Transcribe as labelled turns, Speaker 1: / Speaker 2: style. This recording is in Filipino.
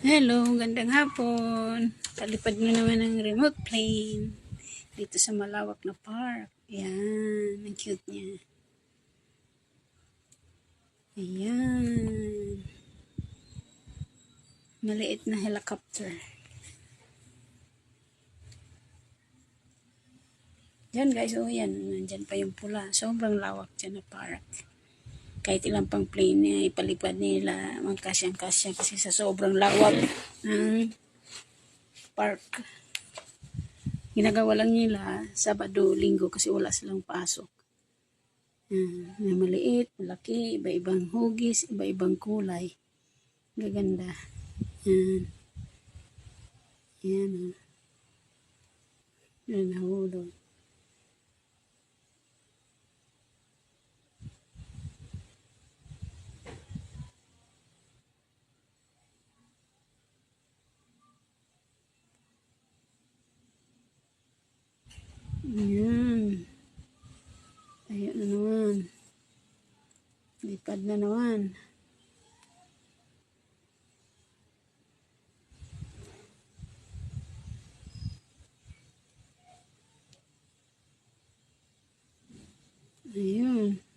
Speaker 1: Hello, gandang hapon. Palipad mo naman ang remote plane. Dito sa malawak na park. Ayan, ang cute niya. Ayan. Maliit na helicopter. Yan guys, oh yan. Nandyan pa yung pula. Sobrang lawak dyan na park. Kahit ilang pang plane na ipalipad nila, magkasyang-kasya kasi sa sobrang lawak ng park. Ginagawa lang nila Sabado, Linggo kasi wala silang pasok. Yan. May maliit, malaki, iba-ibang hugis, iba-ibang kulay. Gaganda. Yan. Yan. Oh. Yan, nahulog. Ayan. Ayun na naman. Lipad na naman. Ayun.